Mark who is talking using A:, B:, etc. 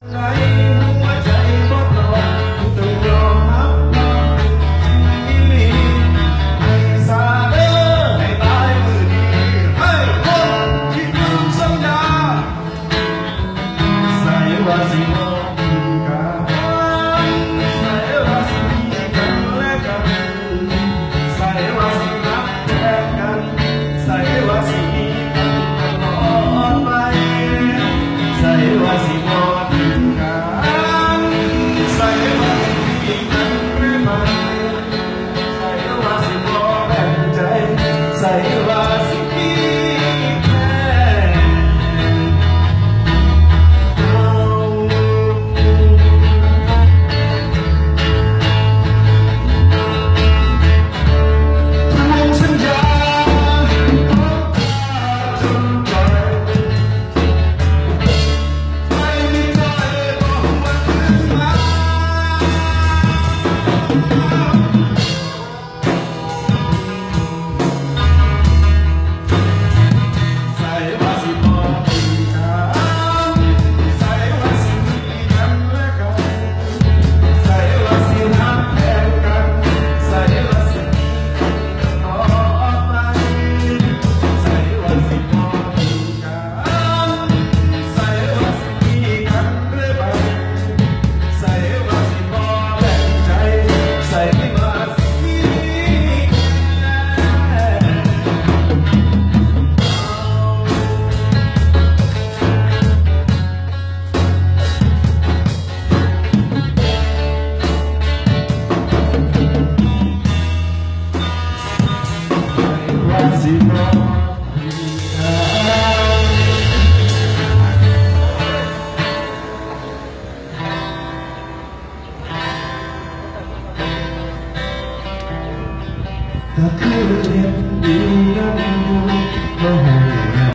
A: ใใถ้าใครเจ็บอยู่นั่นอยู่ก็ให้